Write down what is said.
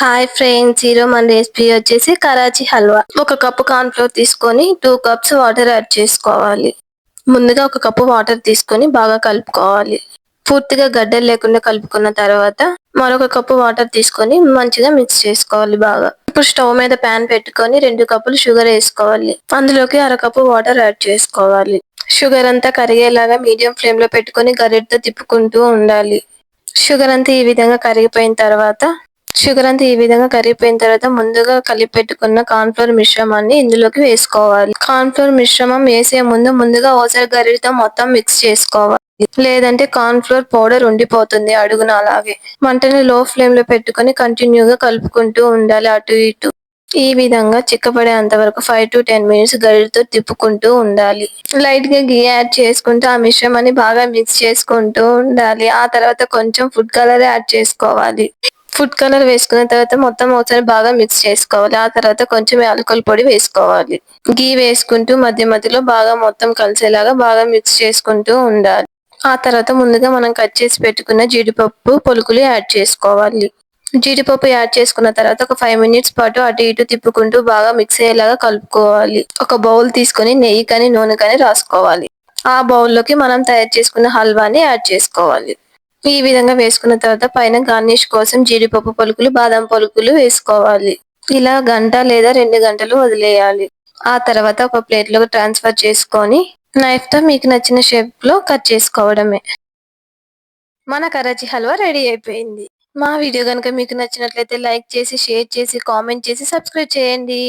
Hi friends ఈరోజు మన recipe వచ్చేసి కరాచీ హల్వా. ఒక కప్పు కార్న్ ఫ్లోర్ తీసుకొని టూ కప్స్ వాటర్ యాడ్ చేసుకోవాలి. ముందుగా ఒక కప్పు వాటర్ తీసుకొని బాగా కలుపుకోవాలి. పూర్తిగా గడ్డలు లేకుండా కలుపుకున్న తర్వాత మరొక కప్పు వాటర్ తీసుకొని మంచిగా మిక్స్ చేసుకోవాలి బాగా. ఇప్పుడు స్టవ్ మీద ప్యాన్ పెట్టుకొని రెండు కప్పులు షుగర్ వేసుకోవాలి. అందులోకి అరకప్పు వాటర్ యాడ్ చేసుకోవాలి. షుగర్ అంతా కరిగేలాగా మీడియం ఫ్లేమ్లో పెట్టుకొని గరిటతో తిప్పుకుంటూ ఉండాలి. షుగర్ అంతా ఈ విధంగా కరిగిపోయిన తర్వాత షుగర్ అంతా ఈ విధంగా కరిగిపోయిన తర్వాత ముందుగా కలిపి పెట్టుకున్న కార్న్ఫ్లోర్ మిశ్రమాన్ని ఇందులోకి వేసుకోవాలి. కార్న్ఫ్లోర్ మిశ్రమం వేసే ముందు ముందుగా ఓసారి గరిటతో మొత్తం మిక్స్ చేసుకోవాలి. లేదంటే కార్న్ఫ్లోర్ పౌడర్ ఉండిపోతుంది అడుగున అలాగే. మంటని లో ఫ్లేమ్లో పెట్టుకుని కంటిన్యూగా కలుపుకుంటూ ఉండాలి అటు ఇటు. ఈ విధంగా చిక్కపడేంత వరకు ఫైవ్ టు టెన్ మినిట్స్ గరిటతో తిప్పుకుంటూ ఉండాలి. లైట్గా గీ యాడ్ చేసుకుంటూ ఆ మిశ్రమాన్ని బాగా మిక్స్ చేసుకుంటూ ఉండాలి. ఆ తర్వాత కొంచెం ఫుడ్ కలర్ యాడ్ చేసుకోవాలి. ఫుడ్ కలర్ వేసుకున్న తర్వాత మొత్తం ఒకసారి బాగా మిక్స్ చేసుకోవాలి. ఆ తర్వాత కొంచెం యాలకుల పొడి వేసుకోవాలి. గీ వేసుకుంటూ మధ్య మధ్యలో బాగా మొత్తం కలిసేలాగా బాగా మిక్స్ చేసుకుంటూ ఉండాలి. ఆ తర్వాత ముందుగా మనం కట్ చేసి పెట్టుకున్న జీడిపప్పు పొలుకులు యాడ్ చేసుకోవాలి. జీడిపప్పు యాడ్ చేసుకున్న తర్వాత ఒక ఫైవ్ మినిట్స్ పాటు అటు ఇటు తిప్పుకుంటూ బాగా మిక్స్ అయ్యేలాగా కలుపుకోవాలి. ఒక బౌల్ తీసుకొని నెయ్యి కానీ నూనె కానీ రాసుకోవాలి. ఆ బౌల్లోకి మనం తయారు చేసుకున్న హల్వాని యాడ్ చేసుకోవాలి. ఈ విధంగా వేసుకున్న తర్వాత పైన గార్నిష్ కోసం జీడిపప్పు పలుకులు బాదం పలుకులు వేసుకోవాలి. ఇలా గంట లేదా రెండు గంటలు వదిలేయాలి. ఆ తర్వాత ఒక ప్లేట్లో ట్రాన్స్ఫర్ చేసుకొని నైఫ్తో మీకు నచ్చిన షేప్లో కట్ చేసుకోవడమే. మన కరాచీ హల్వా రెడీ అయిపోయింది. మా వీడియో కనుక మీకు నచ్చినట్లయితే లైక్ చేసి షేర్ చేసి కామెంట్ చేసి సబ్స్క్రైబ్ చేయండి.